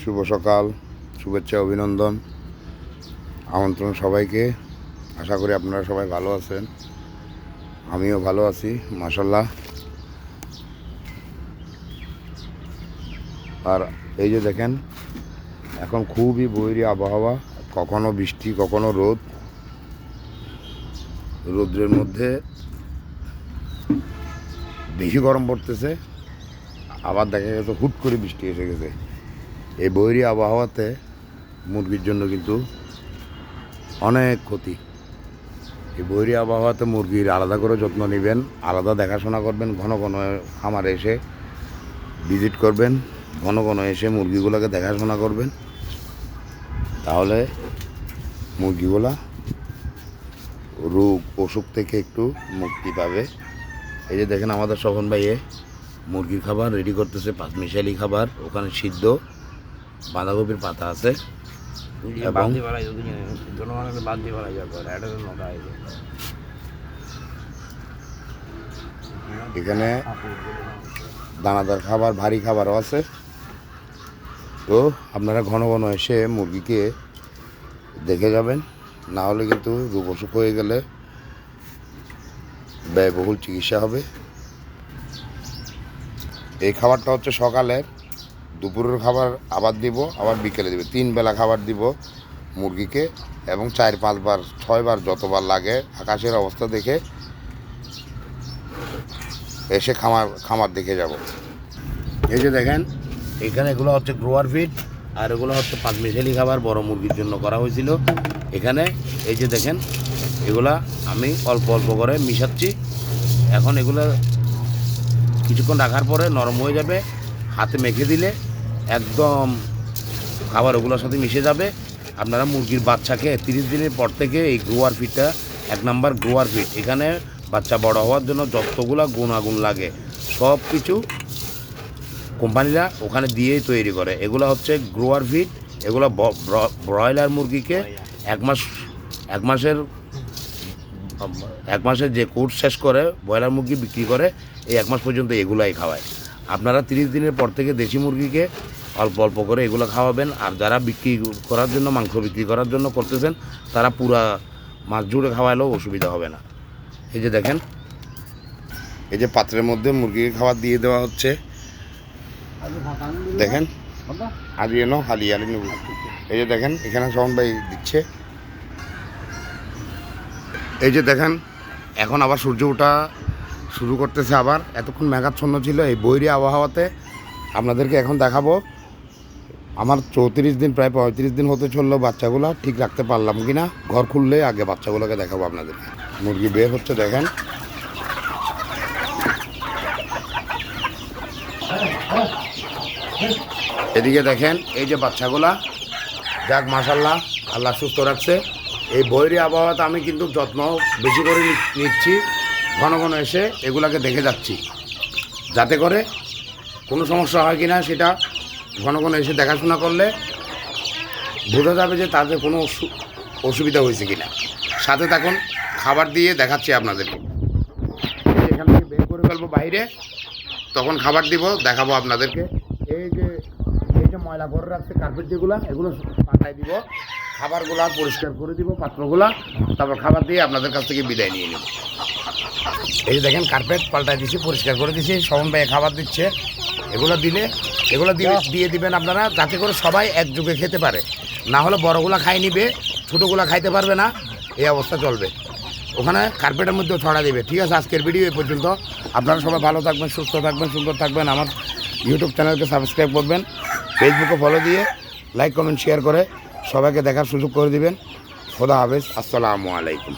শুভ সকাল, শুভেচ্ছা, অভিনন্দন, আমন্ত্রণ সবাইকে। আশা করি আপনারা সবাই ভালো আছেন। আমিও ভালো আছি মাসাল্লাহ আর এই যে দেখেন, এখন খুবই বৈরী আবহাওয়া, কখনো বৃষ্টি, কখনো রোদ। রৌদ্রের মধ্যে বেশি গরম পড়তেছে, আবার দেখা গেছে হুট করে বৃষ্টি এসে গেছে। এই বৈরী আবহাওয়াতে মুরগির জন্য কিন্তু অনেক ক্ষতি। এই বৈরী আবহাওয়াতে মুরগির আলাদা করে যত্ন নেবেন, আলাদা দেখাশোনা করবেন, ঘন ঘন খামারে এসে ভিজিট করবেন, ঘন ঘন এসে মুরগিগুলোকে দেখাশোনা করবেন। তাহলে মুরগিগুলা রোগ অসুখ থেকে একটু মুক্তি পাবে। এই যে দেখেন আমাদের শোভন ভাইয়ে মুরগির খাবার রেডি করতেছে পাঁচমিশালি খাবার, ওখানে সিদ্ধ। বাঁধাকপির পাতা আছে। এবং- এখানে দানাদার খাবার ভারী খাবারও আছে। তো আপনারা ঘন ঘন এসে মুরগিকে দেখে যাবেন। না হলে কিন্তু রোগ অসুখ হয়ে গেলে ব্যয়বহুল চিকিৎসা হবে। এই খাবারটা হচ্ছে সকালের দুপুরের খাবার আবার দিব, আবার বিকেলে দিব। তিন বেলা খাবার দিব মুরগিকে এবং চার পাঁচবার, ছয়বার যতবার লাগে আকাশের অবস্থা দেখে এসে খামার খামার দেখে যাব। এই যে দেখেন, এখানে এগুলো হচ্ছে গ্রোয়ার ফিড আর এগুলো হচ্ছে পাঁচ মিশালি খাবার বড় মুরগির জন্য করা হয়েছিল। এখানে এই যে দেখেন, এগুলা আমি অল্প অল্প করে মিশাচ্ছি। এখন এগুলো কিছুক্ষণ রাখার পরে নরম হয়ে যাবে, হাতে মেখে দিলে একদম খাবার ওগুলোর সাথে মিশে যাবে। আপনারা মুরগির বাচ্চাকে তিরিশ দিনের পর থেকে এই গ্রোয়ার ফিটটা এক নাম্বার গ্রোয়ার ফিট এখানে বাচ্চা বড় হওয়ার জন্য যতগুলা গুণাগুণ লাগে, সব কিছু কোম্পানিরা ওখানে দিয়েই তৈরি করে। এগুলো হচ্ছে গ্রোয়ার ফিড এগুলো ব্রয়লার মুরগিকে এক মাস, এক মাসের এক মাসের যে কোর্স শেষ করে, ব্রয়লার মুরগি বিক্রি করে, এই এক মাস পর্যন্ত এগুলাই খাওয়ায়। আপনারা তিরিশ দিনের পর থেকে দেশি মুরগিকে অল্প অল্প করে এগুলো খাওয়াবেন। আর যারা বিক্রি করার জন্য, মাংস বিক্রি করার জন্য করতেছেন, তারা পুরা মাছ জুড়ে খাওয়ালেও অসুবিধা হবে না। এই যে দেখেন, এই যে পাত্রের মধ্যে মুরগিকে খাবার দিয়ে দেওয়া হচ্ছে। দেখেন হারিয়ে নাও, হালিয়ে হারিয়ে নেব। এই যে দেখেন, এখানে সবন ভাই দিচ্ছে। এই যে দেখেন, এখন আবার সূর্য ওঠা শুরু করতেছে আবার। এতক্ষণ মেঘাচ্ছন্ন ছিল এই বৈরী আবহাওয়াতে। আপনাদেরকে এখন দেখাবো আমার চৌত্রিশ দিন, প্রায় পঁয়ত্রিশ দিন হতে চলল বাচ্চাগুলো, ঠিক রাখতে পারলাম কি না ঘর খুললে আগে বাচ্চাগুলোকে দেখাবো আপনাদেরকে। মুরগি বের হচ্ছে, দেখেন। এদিকে দেখেন, এই যে বাচ্চাগুলা, যাক মাসাল্লাহ আল্লাহ সুস্থ রাখছে। এই বৈরী আবহাওয়াতে আমি কিন্তু যত্ন বেশি করে নিচ্ছি, ঘন ঘন এসে এগুলাকে দেখে যাচ্ছি। যাতে করে কোনো সমস্যা হয় কি না সেটা ঘন ঘন এসে দেখাশোনা করলে বোঝা যাবে যে তাদের কোনো অসু- অসুবিধা হয়েছে কি না সাথে তখন খাবার দিয়ে দেখাচ্ছি আপনাদেরকে। এখান থেকে বের করে ফেলব বাইরে। তখন খাবার দিব, দেখাবো আপনাদেরকে। এই যে এই যে ময়লা করে রাখছে কার্পেট যেগুলো এগুলো পাঠাই দিব। খাবারগুলা পরিষ্কার করে দিব পাত্রগুলা। তারপর খাবার দিয়ে আপনাদের কাছ থেকে বিদায় নিয়ে নেব। এই যে দেখেন কার্পেট পাল্টাই দিছি পরিষ্কার করে দিছি। সবন ভাই খাবার দিচ্ছে। এগুলো দিলে এগুলো দিয়ে দিয়ে দিবেন আপনারা যাতে করে সবাই একযোগে খেতে পারে। না হলে বড়গুলা খাই নিবে ছোটোগুলা খাইতে পারবে না। এই অবস্থা চলবে। ওখানে কার্পেটের মধ্যে ছড়া দিবে। ঠিক আছে আজকের ভিডিও এই পর্যন্ত। আপনারা সবাই ভালো থাকবেন সুস্থ থাকবেন সুন্দর থাকবেন। আমার ইউটিউব চ্যানেলকে সাবস্ক্রাইব করবেন ফেসবুকে ফলো দিয়ে লাইক কমেন্ট শেয়ার করে সবাইকে দেখার সুযোগ করে দিবেন। খোদা হাফেজ, আসসালামু আলাইকুম।